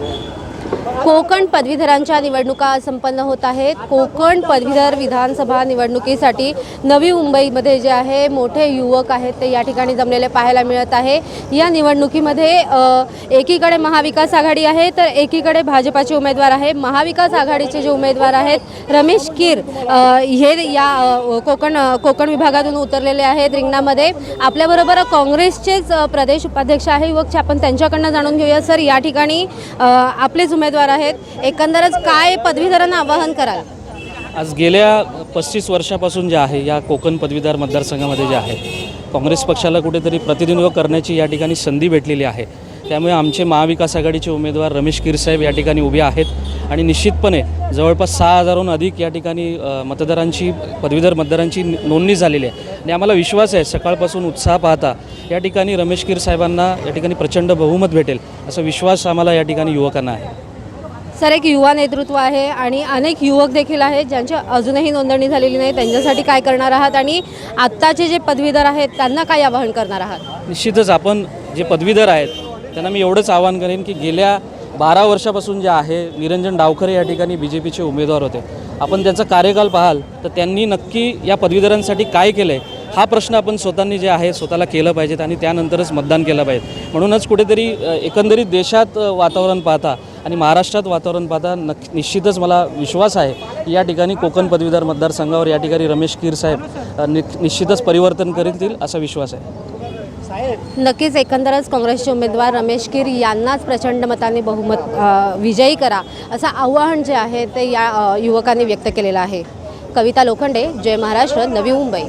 功。कोकण पदवीधरांच्या निवडणुका संपन्न होत आहेत. कोकण पदवीधर विधानसभा निवडणुकीसाठी नवी मुंबईमध्ये जे आहे मोठे युवक आहेत ते या ठिकाणी जमलेले पाहायला मिळत आहे. या निवडणुकीमध्ये एकीकडे महाविकास आघाडी आहे तर एकीकडे भाजपाचे उमेदवार आहे. महाविकास आघाडीचे जे उमेदवार आहेत रमेश कीर हे या कोकण कोकण विभागातून उतरलेले आहेत रिंगणामध्ये. आपल्याबरोबर काँग्रेसचेच प्रदेश उपाध्यक्ष आहे युवक आपण त्यांच्याकडनं जाणून घेऊया. सर या ठिकाणी आपलेच उमेदवार आहेत. एकंदरच काय पदवीधरांना आवाहन कराल? आज गेल्या पस्तीस वर्षापासून जे आहे या कोकण पदवीधर मतदारसंघामध्ये जे आहे काँग्रेस पक्षाला कुठेतरी प्रतिनिधित्व करण्याची या ठिकाणी संधी भेटलेली आहे. त्यामुळे आमचे महाविकास आघाडीचे उमेदवार रमेश किरसाहेब या ठिकाणी उभे आहेत आणि निश्चितपणे जवळपास सहा हजारहून अधिक या ठिकाणी मतदारांची पदवीधर मतदारांची नोंदणी झालेली आहे. आणि आम्हाला विश्वास आहे सकाळपासून उत्साह पाहता या ठिकाणी रमेश कीर साहेबांना या ठिकाणी प्रचंड बहुमत भेटेल असा विश्वास आम्हाला या ठिकाणी युवकांना आहे. सर एक युवा नेतृत्व आहे आणि अनेक युवक देखील आहेत ज्यांची अजूनही नोंदणी झालेली नाही. त्यांच्यासाठी काय करणार आहात आणि आत्ताचे जे पदवीधर आहेत त्यांना काय आवाहन करणार आहात? निश्चितच आपण जे पदवीधर आहेत त्यांना मी एवढंच आवाहन करेन की गेल्या बारा वर्षापासून जे आहे निरंजन डावखरे या ठिकाणी बी जे पीचे उमेदवार होते. आपण त्यांचा कार्यकाल पाहाल तर त्यांनी नक्की या पदवीधरांसाठी काय केलं आहे हा प्रश्न आपण स्वतःनी जे आहे स्वतःला केलं पाहिजेत आणि त्यानंतरच मतदान केलं पाहिजे म्हणूनच कुठेतरी एकंदरीत देशात वातावरण पाहता आणि महाराष्ट्रात वातावरण पाहता नक् निश्चितच मला विश्वास आहे की या ठिकाणी कोकण पदवीधर मतदारसंघावर या ठिकाणी रमेश कीर साहेब नि निश्चितच परिवर्तन करतील असा विश्वास आहे. नक्कीच एकंदरच काँग्रेसचे उमेदवार रमेश कीर यांनाच प्रचंड मताने बहुमत विजयी करा असं आवाहन जे आहे ते या युवकांनी व्यक्त केलेलं आहे. कविता लोखंडे जय महाराष्ट्र नवी मुंबई.